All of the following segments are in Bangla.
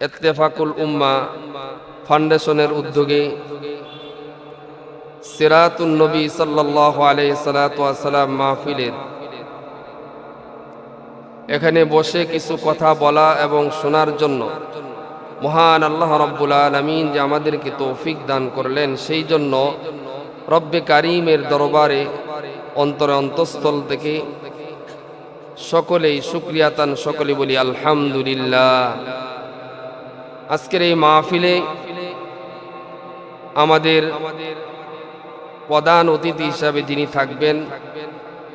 এত্তেফাকুল উম্মা ফাউন্ডেশনের উদ্যোগে সিরাতুন নবী সাল্লাহ আলাই সালাতাম মাহফিলের। এখানে বসে কিছু কথা বলা এবং শোনার জন্য মহান আল্লাহ রব্বুল আলমিন যে আমাদেরকে তৌফিক দান করলেন, সেই জন্য রব্বে কারিমের দরবারে অন্তরে অন্তঃস্থল থেকে সকলেই শুক্রিয়াতান সকলে বলি আলহামদুলিল্লাহ। আজকের এই মাহফিলে আমাদের প্রধান অতিথি হিসাবে যিনি থাকবেন,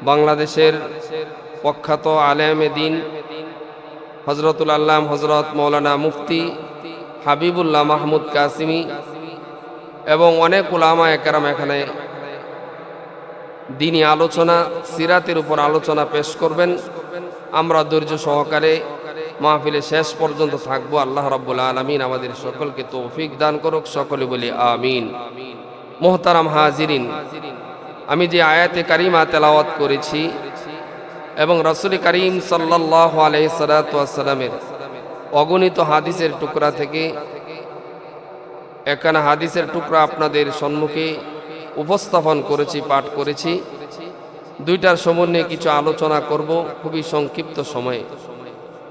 বাংলাদেশের প্রখ্যাত আলেমে দিন হজরতুল আল্লাহ হজরত মৌলানা মুফতি হাবিবুল্লাহ মাহমুদ কাসিমি এবং অনেক উলামা একরাম এখানে দিনী আলোচনা, সিরাতের উপর আলোচনা পেশ করবেন। আমরা ধৈর্য সহকারে মাহফিলে শেষ পর্যন্ত থাকব। আল্লাহ রাব্বুল আলমিন আমাদের সকলকে তৌফিক দান করুক, সকলে বলি আমিন। মোহতারাম হাজিরিন, আমি যে আয়াতে কারিমা তেলাওয়াত করেছি এবং রসুল করিম সাল্লাহ আলহিসাল্লামের অগণিত হাদিসের টুকরা থেকে এখানে হাদিসের টুকরা আপনাদের সম্মুখে উপস্থাপন করেছি, পাঠ করেছি। দুইটার সমন্বয়ে কিছু আলোচনা করব, খুবই সংক্ষিপ্ত সময়ে।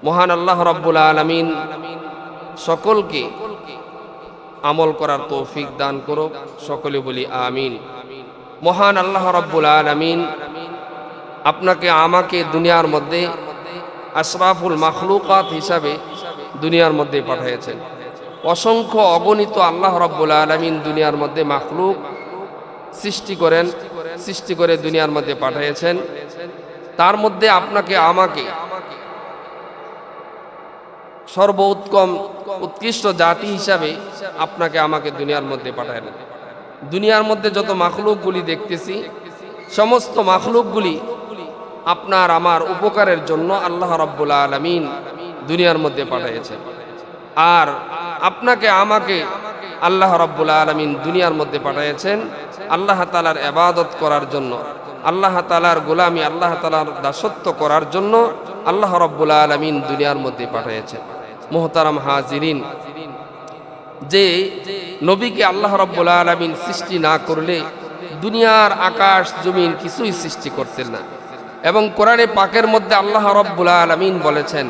মহান আল্লাহ রব্বুল আলমিন সকলকে আমল করার তৌফিক দান করুক, সকলে বলি আমিন। মহান আল্লাহ রব্বুল আলমিন আপনাকে, আমাকে দুনিয়ার মধ্যে আশরাফুল মাখলুকাত হিসাবে দুনিয়ার মধ্যে পাঠিয়েছেন। অসংখ্য অগণিত আল্লাহ রব্বুল আলমিন দুনিয়ার মধ্যে মাখলুক সৃষ্টি করেন, সৃষ্টি করে দুনিয়ার মধ্যে পাঠিয়েছেন। তার মধ্যে আপনাকে, আমাকে সর্বোত্তম উৎকৃষ্ট জাতি হিসাবে আপনাকে আমাকে দুনিয়ার মধ্যে পাঠালেন দুনিয়ার মধ্যে যত মাখলুকগুলি দেখতেছি, সমস্ত মাখলুকগুলি আপনার আমার উপকারের জন্য আল্লাহ রব্বুল আলমিন দুনিয়ার মধ্যে পাঠিয়েছেন। আর আপনাকে আমাকে আল্লাহ রব্বুল আলমিন দুনিয়ার মধ্যে পাঠিয়েছেন আল্লাহ তালার এবাদত করার জন্য, আল্লাহ তালার গোলামি, আল্লাহ তালার দাসত্ব করার জন্য আল্লাহ রব্বুল আলমিন দুনিয়ার মধ্যে পাঠিয়েছেন। মোহতারাম হাজিরিন, যে নবীকে আল্লাহ রব্বুল আলমিন সৃষ্টি না করলে দুনিয়ার আকাশ, জমিন কিছুই সৃষ্টি করতেন না। এবং কোরআনে পাকের মধ্যে আল্লাহ রব্বুল আলমিন বলেছেন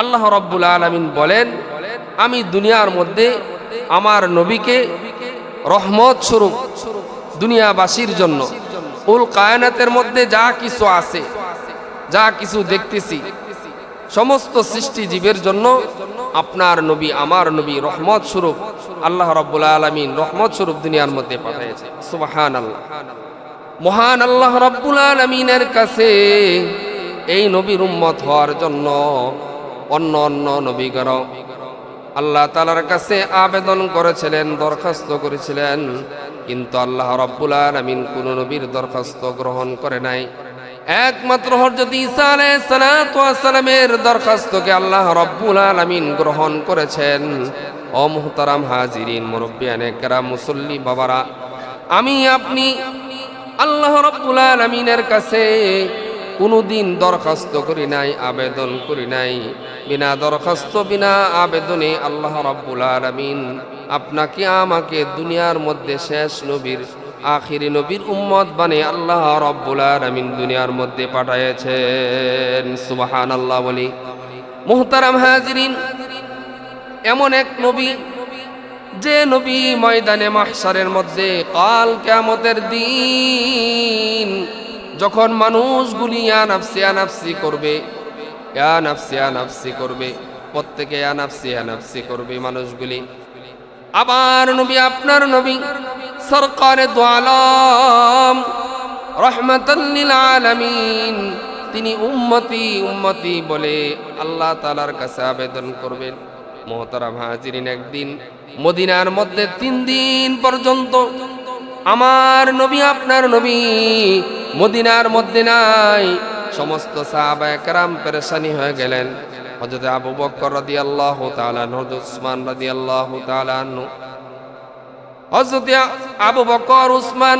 আল্লাহ রব্বুল আলমিন বলেন, আমি দুনিয়ার মধ্যে আমার নবীকে রহমত স্বরূপ দুনিয়াবাসীর জন্য। উল কায়নাতের মধ্যে যা কিছু আছে, যা কিছু দেখতেছি, সমস্ত সৃষ্টি জীবের জন্য আপনার নবী, আমার নবী রহমত স্বরূপ আল্লাহ রব্বুল আলমিন রহমত স্বরূপ দুনিয়ার মধ্যে পাঠিয়েছে সুবাহান আল্লাহ মহান আল্লাহ রব্বুল আলমিনের কাছে এই নবীর উম্মত হওয়ার জন্য অন্য অন্য নবীগর আল্লাহ তালার কাছে আবেদন করেছিলেন, দরখাস্ত করেছিলেন। কিন্তু আল্লাহ রব্বুল আলমিন কোন নবীর দরখাস্ত গ্রহণ করে নাই। একমাত্র হরজত ঈসা আলাইসালামের দরখাস্তকে আল্লাহ রব্বুল আলমিন গ্রহণ করেছেন। ও মুহতারাম হাজিরিন মুরব্বিয়ানে কেরাম মুসল্লি বাবারা, আমি, আপনি আল্লাহ রব্বুল আলমিনের কাছে কোনোদিন দরখাস্ত করি নাই, আবেদন করি নাই। বিনা দরখাস্ত, বিনা আবেদনে আল্লাহ রব্বুল আলমিন আপনাকে আমাকে দুনিয়ার মধ্যে শেষ নবীর, আখিরি নবীর উম্মত বানে আল্লাহ রব্বুল আলমিন দুনিয়ার মধ্যে পাঠাইছেন সুবাহান আল্লাহ বলি। মুহতারাম হাজিরিন, এমন এক নবী, যে নবী ময়দানে মাহসারের মধ্যে কাল কেমতের দিন যখন মানুষগুলি আনাফসি আনাফসি করবে আনাফসি আনাফসি করবে, প্রত্যেকে আনাফসি আনাফসি করবে মানুষগুলি। আবার নবী, আপনার নবী, সরকারে দোয়ালাম রহমতুল্লিল তিনি উম্মতি উম্মতি বলে আল্লাহ তালার কাছে আবেদন করবেন। মোহতারাম হাজিরিন, একদিন মদিনার মধ্যে তিন দিন পর্যন্ত আমার নবী, আপনার নবী মদিনার মধ্যে নাই। সমস্ত সাহাবা একরাম পেরেশানি হয়ে গেলেন। হজরত আবু বকর রাদি আল্লাহ তালান হজরত উসমান রাদি আল্লাহ তালান হজরত আবু বকর, উসমান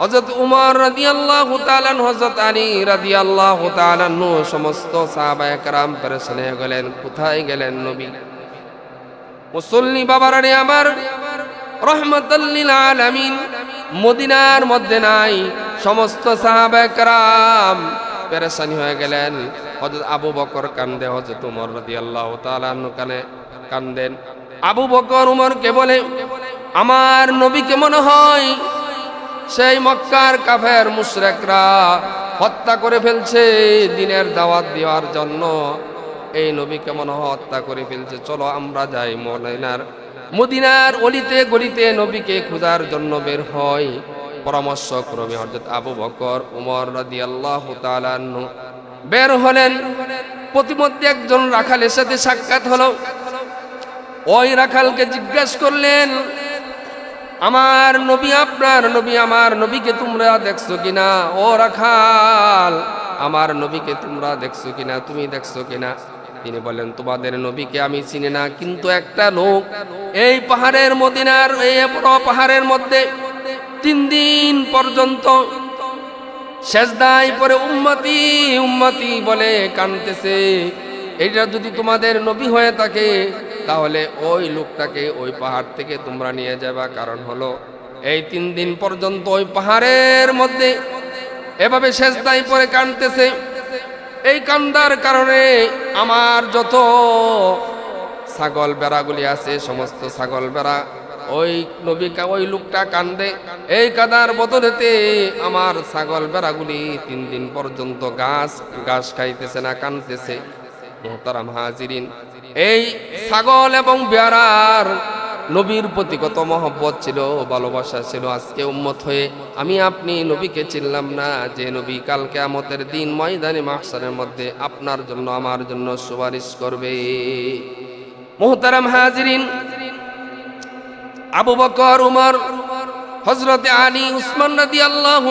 হজরত উমর রাদি আল্লাহ তালান হজরত আলী রাদি আল্লাহ তালান্নু সমস্ত সাহাবা একরাম পেরেশান গেলেন, কোথায় গেলেন নবী? মুসল্লি বাবারারে আমার রহমতুল্লিল আলামিন, মদিনার মধ্যে নাই, সমস্ত সাহাবা একরাম পেরেশানি হয়ে গেলেন। হজরত আবু বকর কান্দে হজরত উমর রাদি আল্লাহ কানে কান্দেন। আবু বকর উমরকে বলে, আমার নবীকে মনে হয় সেই মক্কার কাফের মুশরেকরা হত্যা করে ফেলছে, দিনের দাওয়াত দেওয়ার জন্য। এই নবীকে মনে হয় হত্যা করে ফেলছে? চলো আমরা যাই মদিনার মদিনার অলিতে গলিতে নবীকে খোঁজার জন্য বের হয় পরামর্শ ক্রমে হজরত আবু বকর, উমর রাদি আল্লাহ বের হলেন। প্রতিমধ্যে একজন রাখালের সাথে সাক্ষাৎ হলো। ওই রাখালকে জিজ্ঞাসা করলেন, আমার নবী আপনার নবী, আমার নবীকে তোমরা দেখছ কিনা? ও রাখাল, আমার নবীকে তোমরা দেখছ কিনা? তুমি দেখছ কিনা? তিনি বলেন তোমাদের নবীকে আমি চিনি না, কিন্তু একটা লোক এই পাহাড়ের মদিনার, এই পাহাড়ের মধ্যে তিন দিন পর্যন্ত শেষদায় পরে উম্মতি উম্মতি বলে কানতেছে। এটা যদি তোমাদের নবী হয়ে থাকে, তাহলে ওই লোকটাকে ওই পাহাড় থেকে তোমরা নিয়ে যাবা। কারণ হলো, এই তিন দিন পর্যন্ত ওই পাহাড়ের মধ্যে এভাবে শেষদায় পরে কানতেছে। এই কান্দার কারণে আমার যত ছাগল বেড়াগুলি আছে, সমস্ত ছাগল বেড়া ওই নবীকা ওই লোকটা কান্দে, এই কাদার বদলেতে আমার ছাগল বেড়াগুলি তিন দিন পর্যন্ত গাছ গাছ খাইতেছে না, কানতেছে। মোহতারাম হাজিরিন, এই ছাগল এবং বেড়ার নবীর প্রতি কত মহব্বত ছিল, ভালোবাসা ছিল। আজকে উম্মত হয়ে আমি আপনি নবীকে চিনলাম না যে নবী কাল কেয়ামতের দিন ময়দানে মাহসানের মধ্যে আপনার জন্য, আমার জন্য সুপারিশ করবে। মোহতারাম হাজিরিন আবু বকর, উমর হজরতে আলী, উসমান রাদি আল্লাহ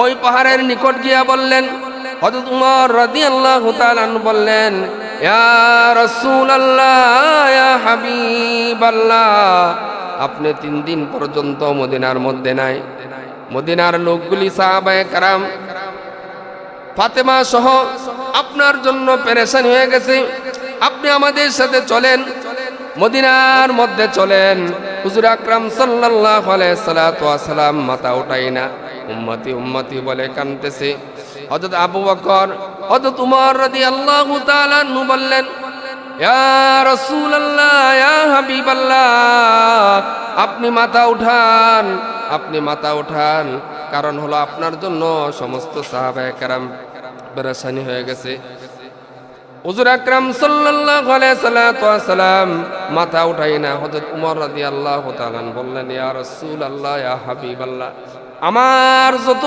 ওই পাহাড়ের নিকট গিয়া বললেন হজরত উমর রাদি আল্লাহ বললেন আপনি তিন দিন পর্যন্ত মদিনার মধ্যে নাই। মদিনার লোকগুলি সাহাবায়ে কারাম, ফাতেমা সহ আপনার জন্য পেরেশান হয়ে গেছে। আপনি আমাদের সাথে চলেন মদিনার মধ্যে চলেন। হুজুর আকরাম সাল্লাল্লাহু আলাইহি সাল্লাতু ওয়াসালাম মাথা উঠাই না। উম্মতি উম্মতি বলে কানতেছে। হযরত আবু বকর, হযরত উমর রাদিয়াল্লাহু তাআলা নু বললেন, ইয়া রাসূলুল্লাহ, ইয়া হাবিবাল্লাহ, আপনি মাথা উঠান, আপনি মাথা উঠান। কারণ হলো আপনার জন্য সমস্ত সাহাবায়ে কেরাম পেরেশানি হয়ে গেছে। হুজুর আকরাম সাল্লাল্লাহু আলাইহি সাল্লাতু মাথা উঠাই না। হযরত উমর রাদিয়াল্লাহু তাআলা বললেন, ইয়া রাসূলুল্লাহ, ইয়া হাবিবাল্লাহ, আমার যত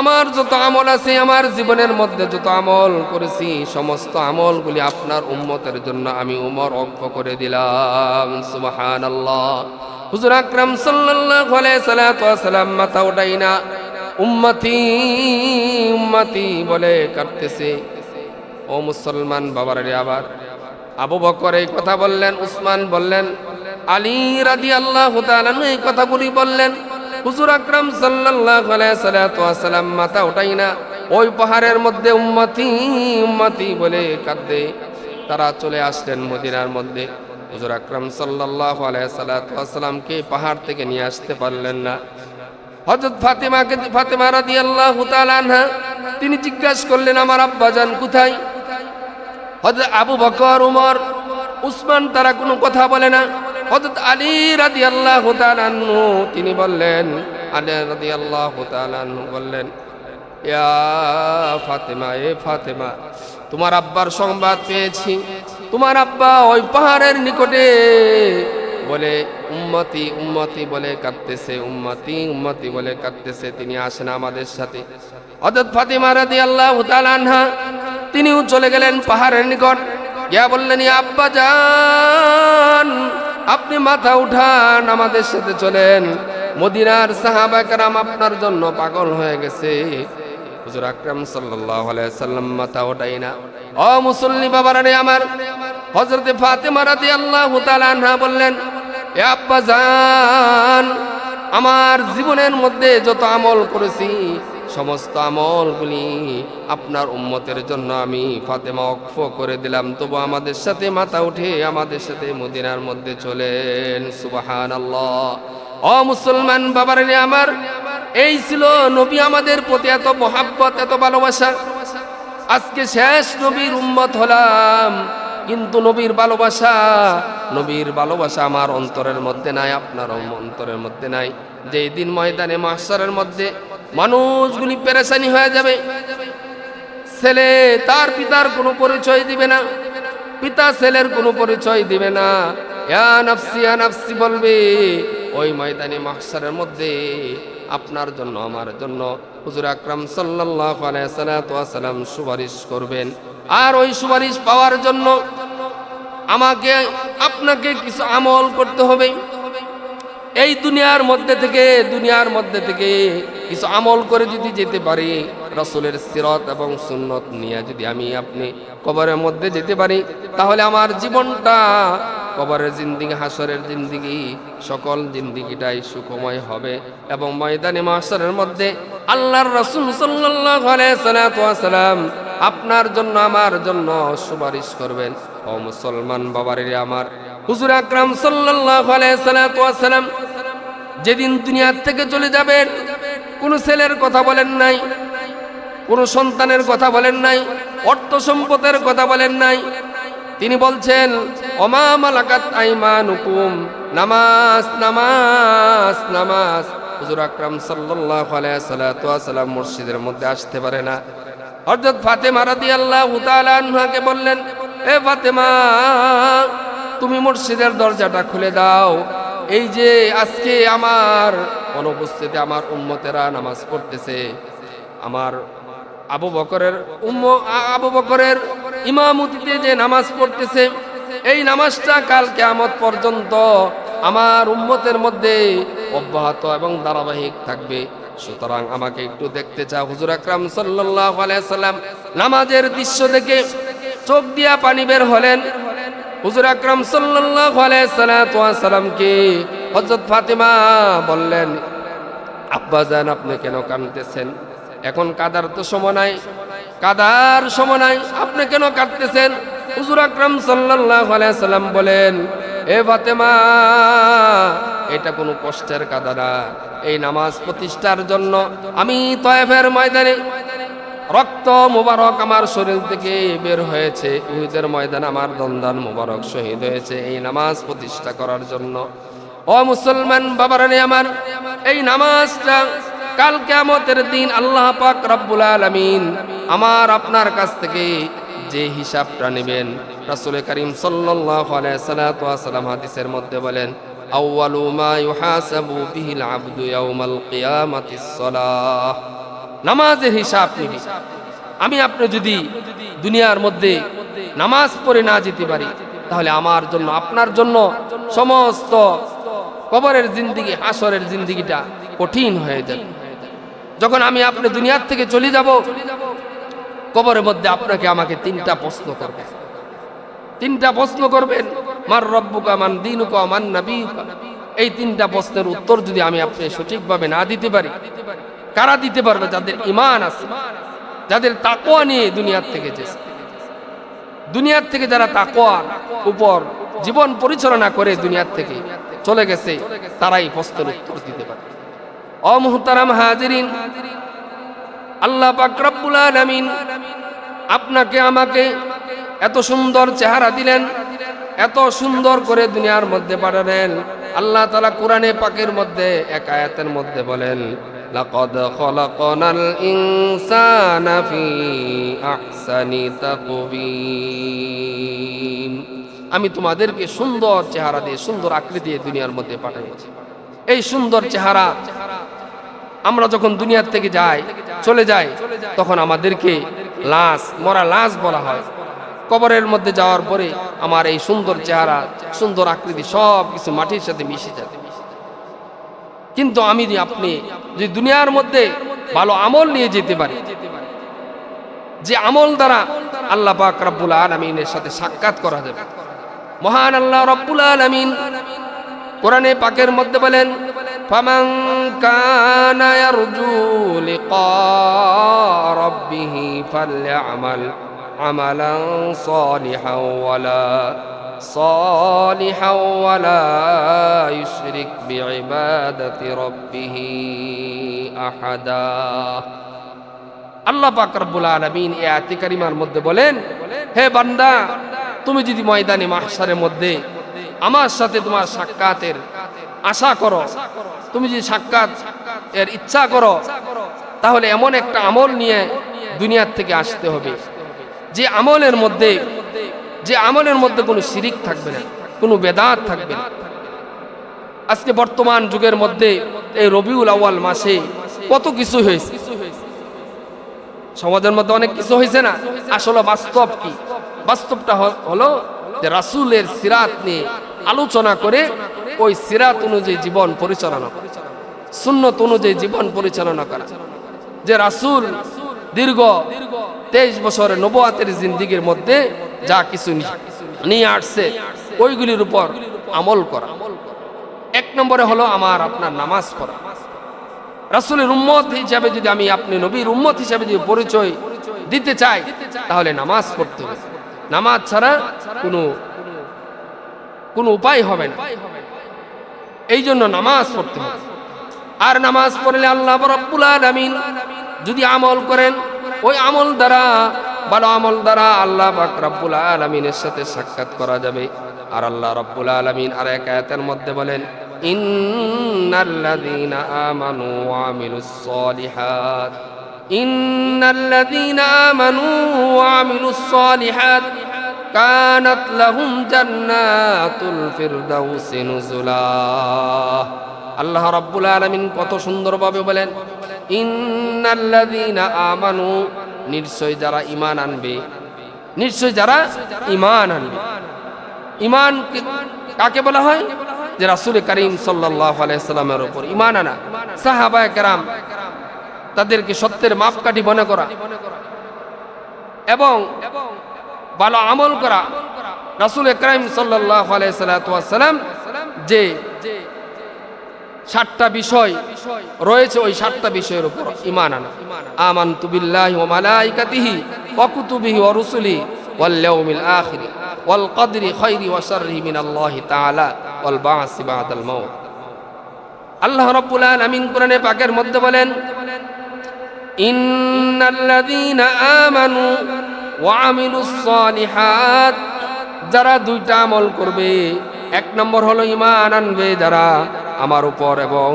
আমার যত আমল আছে, আমার জীবনের মধ্যে যত আমল করেছি, সমস্ত আমলগুলি আপনার উম্মতের জন্য আমি উমর অজ্ঞ করে দিলাম। সুবহানাল্লাহ। হুজুর আকরাম সাল্লাল্লাহু আলাইহি সাল্লাতু ওয়াসালাম মাথা উঠাই না। উম্মতি উম্মতি বলে কাটতেছে ও মুসলমান বাবার আবার। আবু বকর এই কথা বললেন, উসমান বললেন, আলী রাদি আল্লাহ এই কথাগুলি বললেন, হুজুর আকরাম ওয়াসাল্লাম মাথা উঠাই না, ওই পাহাড়ের মধ্যে উম্মতি উম্মতি বলে কাঁদে তারা চলে আসলেন মদিনার মধ্যে। হুজুর আকরাম সাল্লাতু ওয়াসাল্লামকে পাহাড় থেকে নিয়ে আসতে পারলেন না। হযরত ফাতেমাকে, ফাতেমা তাআলা আনহা, তিনি জিজ্ঞাসা করলেন, আমার আব্বাজান কোথায়? হযরত আবু বকর, উমর, উসমান তারা কোনো কথা বলে না। হযরত আলী তাআলা আনহু, তিনি বললেন, আলী তাআলা আনহু বললেন ফাতেমা, এ ফাতেমা, তোমার আব্বার সংবাদ পেয়েছি। তোমার আব্বা ওই পাহাড়ের নিকটে বলে, উম্মতি উম্মতি বলে কাঁদতেছে, উম্মতি উম্মতি বলে কাঁদতেছে, তিনি আসেন আমাদের সাথে। হযরত ফাতিমা তাআলা আনহা তিনিও চলে গেলেন পাহাড়ের নিকট। গিয়া বললেন আব্বা যান আপনি মাথা উঠান, আমাদের সাথে চলেন। মদিনার সাহাবা কারাম আপনার জন্য পাগল হয়ে গেছে। হুজুর আকরাম সাল্লাল্লাহু আলাইহি সাল্লাম মাথা মুসল্লি আমার বললেন আব্বা জান আমার জীবনের মধ্যে যত আমল করেছি, সমস্ত আমলগুলি আপনার উম্মতের জন্য আমি ফাতেমা অক্ষ করে দিলাম। তবু আমাদের সাথে মাথা উঠে আমাদের সাথে মদিনার মধ্যে চলেন সুবাহান আল্লাহ অ মুসলমান বাবার আমার, এই ছিল নবী আমাদের প্রতি এত মহাব্বত, এত ভালোবাসা। আজকে শেষ নবীর উম্মত হলাম। কিন্তু নবীর ভালোবাসা নবীর ভালোবাসা আমার অন্তরের মধ্যে নাই আপনার অন্তরের মধ্যে নাই। যেই দিন ময়দানে মাস্টারের মধ্যে মানুষগুলি পেরেশানি হয়ে যাবে। ছেলে তার পিতার কোনো পরিচয় দিবে না, পিতা ছেলের কোনো পরিচয় দিবে না। নাফসি বলবে, ওই ময়দানে মাহসারের মধ্যে আপনার জন্য, আমার জন্য হুজুর আকরাম সাল্লাম সুপারিশ করবেন। আর ওই সুপারিশ পাওয়ার জন্য আমাকে, আপনাকে কিছু আমল করতে হবে। এই দুনিয়ার মধ্যে থেকে, দুনিয়ার মধ্যে থেকে কিছু আমল করে যদি যেতে পারি, রসুলের সিরত এবং সুন্নত নিয়ে যদি আমি আপনি কবরের মধ্যে যেতে পারি, তাহলে আমার জীবনটা কবরের জিন্দিগি, হাসরের জিন্দিগি, সকল জিন্দিগিটাই সুখময় হবে এবং ময়দানে মাসরের মধ্যে আল্লাহর রসুল সাল্লাল্লাহু আলাইহি সাল্লাম আপনার জন্য, আমার জন্য সুপারিশ করবেন। ও মুসলমান বাবারে আমার। হুজুর আকরাম সাল্লাম যেদিন দুনিয়ার থেকে চলে যাবেন, কোনো ছেলের কথা বলেন নাই, কোনো সন্তানের কথা বলেন নাই, অর্থ সম্পদের কথা বলেন নাই। তিনি বলছেন অমা মালাকাত আইমানুকুম, নামাজ নামাজ নামাজ। হুজুর আকরাম সাল্লাতু ওয়াসাল্লাম মসজিদের মধ্যে আসতে পারে না। হযরত ফাতেমা রাদিয়াল্লাহু তাআলা আনহাকে বললেন, এ ফাতেমা, তুমি মসজিদের দরজাটা খুলে দাও। এই যে আজকে আমার অনুপস্থিতি আমার উম্মতেরা নামাজ পড়তেছে, আমার আবু বকরের উম্ম, আবু বকরের ইমামতিতে যে নামাজ পড়তেছে, এই নামাজটা কাল কেয়ামত পর্যন্ত আমার উম্মতের মধ্যে অব্যাহত এবং ধারাবাহিক থাকবে। সুতরাং আমাকে একটু দেখতে চা হুজুর আকরাম সাল্লাম নামাজের দৃশ্য দেখে চোখ দিয়া পানি বের হলেন। হুজুর আকরাম সাল্লামকে হযরত ফাতেমা বললেন আব্বাজান আপনি কেন কাঁদতেছেন? এখন কাদার তো সময় নাই। কাদার সময় নাই, আপনি কেন কাঁদতেছেন? হুজুর আকরাম সাল্লাম বলেন, এ ফাতেমা এটা কোনো কষ্টের কাদা না এই নামাজ প্রতিষ্ঠার জন্য আমি তয়েফের ময়দানে রক্ত মোবারক আমার শরীর থেকে বের হয়েছে। উহুদের ময়দান আমার দন্দান মোবারক শহীদ হয়েছে এই নামাজ প্রতিষ্ঠা করার জন্য। ও মুসলমান বাবারানি আমার, এই নামাজটা কাল কেমতের দিন আল্লাহ পাক রব্বুল আলামিন আমার আপনার কাছ থেকে যে হিসাবটা নেবেন, রাসূল করিম সাল্লাল্লাহু আলাইহি হাদিসের মধ্যে বলেন আউয়ালু মা ইউহাসাবু বিহিল আবদু ইয়াউমাল কিয়ামাতিস সালাহ। নামাজের হিসাব নিবি। আমি আপনি যদি দুনিয়ার মধ্যে নামাজ পড়ে না যেতে পারি, তাহলে আমার জন্য, আপনার জন্য সমস্ত কবরের জিন্দিগি, হাসরের জিন্দিগিটা কঠিন হয়ে যাবে। যখন আমি আপনি দুনিয়ার থেকে চলে যাব, কবরের মধ্যে আপনাকে আমাকে তিনটা প্রশ্ন করবে। তিনটা প্রশ্ন করবেন মার রব্বুকা মান দিনুকা মান নাবিউকা এই তিনটা প্রশ্নের উত্তর যদি আমি আপনি সঠিকভাবে না দিতে পারি, কারা দিতে পারবে? যাদের ইমান আছে, যাদের তাকোয়া নিয়ে দুনিয়ার থেকে যে দুনিয়ার থেকে যারা তাকোয়ার উপর জীবন পরিচালনা করে দুনিয়ার থেকে চলে গেছে, তারাই প্রশ্নের উত্তর দিতে পারে। অমুহতারাম হাজিরিন, আল্লাহ পাক রব্বুল আলামিন আপনাকে আমাকে এত সুন্দর চেহারা দিলেন এত সুন্দর করে দুনিয়ার মধ্যে পাঠালেন আল্লাহ তালা কোরআনে পাকের মধ্যে এক আয়াতের মধ্যে বলেন لقد خلقنا الإنسان في أحسن تقويم আমি তোমাদেরকে সুন্দর চেহারা দিয়ে সুন্দর আকৃতি দিয়ে দুনিয়ার মধ্যে পাঠিয়েছি এই সুন্দর চেহারা আমরা যখন দুনিয়ার থেকে যাই চলে যাই তখন আমাদেরকে লাশ মরা লাশ বলা হয় কবরের মধ্যে যাওয়ার পরে আমার এই সুন্দর চেহারা সুন্দর আকৃতি সব কিছু মাটির সাথে মিশে যাবে কিন্তু আমি যে আপনি যে দুনিয়ার মধ্যে ভালো আমল নিয়ে যেতে পারি যে আমল দ্বারা আল্লাহ পাক রব্বুল আলমিনের সাথে সাক্ষাৎ করা যাবে মহান আল্লাহ রব্বুল আলমিন কোরআনে পাকের মধ্যে বলেন فمن كان يرجو لقاء ربه فليعمل عملا صالحا ولا صالحا ولا يشرك بعبادة ربه أحدا আল্লাহ পাক রব্বুল আলামিন এই আয়াতে কারিমার মধ্যে বলেন হে বান্দা তুমি যদি ময়দানে মাহশারের মধ্যে আমার সাথে তোমার সাক্ষাতের আশা করো তুমি যদি সাক্ষাৎ এর ইচ্ছা করো তাহলে এমন একটা আমল নিয়ে দুনিয়ার থেকে আসতে হবে যে আমলের মধ্যে, যে আমলের মধ্যে কোনো শিরিক থাকবে না, কোনো বেদাত থাকবে না। আজকে বর্তমান যুগের মধ্যে এই রবিউল আউয়াল মাসে কত কিছু হয়েছে। সমাজের মধ্যে অনেক কিছু হয়েছে না। আসলে বাস্তব কি? বাস্তবটা হলো যে রাসূলের সিরাত নিয়ে আলোচনা করে ওই সিরাত অনুযায়ী জীবন পরিচালনা করা। সুন্নত অনুযায়ী জীবন পরিচালনা করা। যে রাসূল দীর্ঘ তেইশ বছরের নবুয়াতের জিন্দিগির মধ্যে যা কিছু নিয়ে আসছে, ওইগুলির উপর আমল করা। এক নম্বরে হলো আমার আপনার নামাজ পড়া। রাসূলের উম্মত হিসাবে যদি আমি আপনি নবীর উম্মত হিসাবে যদি পরিচয় দিতে চাই, তাহলে নামাজ পড়তে হবে। নামাজ ছাড়া কোনো কোনো উপায় হবে না। এই জন্য নামাজ পড়তে হবে। আর নামাজ পড়লে আল্লাহ রাব্বুল আলামিন যদি আমল করেন ওই আমল দ্বারা, ভালো আমল দ্বারা আল্লাহ পাক রাব্বুল আলামিনের সাথে সাক্ষাৎ করা যাবে। আর আল্লাহ রাব্বুল আলামিন আর এক আয়াতের মধ্যে বলেন, ইন্নাল্লাযীনা আমানু ওয়া আমিলুস সালিহাত। ইন্নাল্লাযীনা আমানু ওয়া আমিলুস সালিহাত কানাত লাহুম জান্নাতুল ফিরদাউসি নুজুলা। আল্লাহ রাব্বুল আলামিন কত সুন্দরভাবে বলেন ইন্নাল্লাযীনা আমানু, নিশ্চয় যারা ঈমান আনবে। নিশ্চয় যারা ঈমান আনবে। ঈমান কে- কাকে বলা হয়? যে রাসূল করিম সাল্লাল্লাহু আলাইহি সাল্লামের উপর ঈমান আনা। সাহাবায়ে তাদেরকে সত্যের মাপকাঠি মনে করা এবং ভালো আমল করা। রাসূল করিম সাল্লাম যে সাতটা বিষয় রয়েছে ওই সাতটা বিষয়ের উপর ইমান আনা। আমানতু বিল্লাহি ওয়া মালাইকাতিহি ওয়া কুতুবিহি ওয়া রুসুলিহি ওয়াল ইয়াউমিল আখির ওয়াল কদরি খাইরি ওয়া শাররিহি মিনাল্লাহি তাআলা ওয়াল বা'সি বাদাল মাউত। আল্লাহ রাব্বুল আলামিন কোরআনে পাকের মধ্যে বলেন, ইন্নাল্লাযীনা আমানু ওয়া আমিলুস সালিহাত, যারা দুইটা আমল করবে এক নম্বর হলো ঈমান আনবে যারা আমার উপর এবং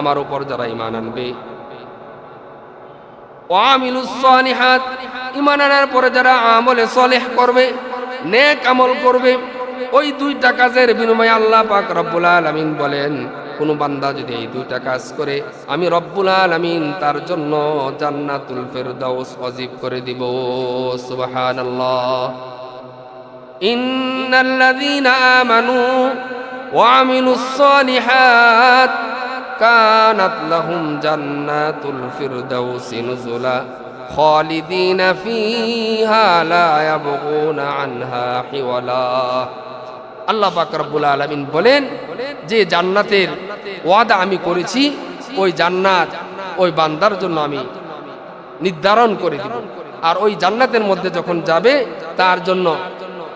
আমার উপর যারা ইমান আনবে। ঈমান আনার পরে যারা আমলে সলেহ করবে, নেক আমল করবে, ওই দুইটা কাজের বিনিময়ে আল্লাহ পাক রব্বুল আলামিন বলেন, কোন বান্দা যদি এই দুইটা কাজ করে, আমি রব্বুল আলামিন তার জন্য জান্নাতুল ফেরদাউস অজীব করে দিব। সুবহানাল্লাহ। ইন্নাল্লাযীনা আমানু ওয়া আমিলুস সালিহাত কানাত লাহুম জান্নাতুল ফিরদাউসি নুজুলা খালিদিন ফিহা লা ইয়াবগুনা আনহা হিওয়ালা। আল্লাহ রব্বুল আলামিন বলেন, যে জান্নাতের ওয়াদা আমি করেছি, ওই জান্নাত ওই বান্দার জন্য আমি নির্ধারণ করে দিব। আর ওই জান্নাতের মধ্যে যখন যাবে, তার জন্য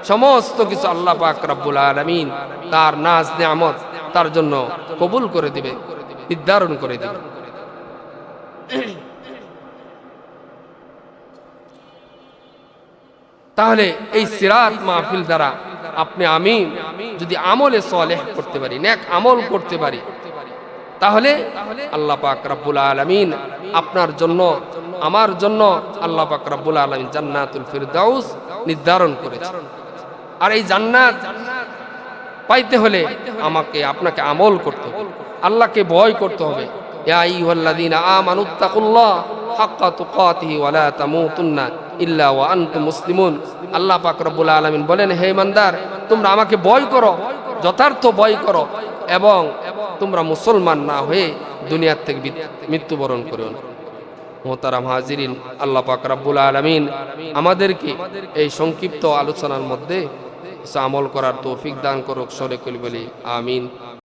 সমস্ত কিছু আল্লাহ পাক রব্বুল আলামিন তার নাজ নিয়ামত তার জন্য কবুল করে দিবে, নির্ধারণ করে দিবে। তাহলে এই সিরাত মাহফিল দ্বারা আপনি আমি যদি আমলে সলেহ করতে পারি, নেক আমল করতে পারি, তাহলে আল্লাহ পাক রাব্বুল আলামিন আপনার জন্য, আমার জন্য আল্লাহ পাক রাব্বুল আলামিন জান্নাতুল ফিরদাউস নির্ধারণ করেছে। আর এই জান্নাত পাইতে হলে আমাকে, আপনাকে আমল করতে হবে। আল্লাহকে ভয় করতে হবে। আল্লাহ পাক রব্বুল আলামিন বলেন, হে ইমানদার, তোমরা আমাকে ভয় করো, যথার্থ ভয় করো এবং তোমরা মুসলমান না হয়ে দুনিয়ার থেকে মৃত্যুবরণ করো না। মোহতারাম হাজিরিন, আল্লাহ পাক রাব্বুল আলামিন আমাদেরকে এই সংক্ষিপ্ত আলোচনার মধ্যে আমল করার তৌফিক দান করুক সরে বলি আমিন।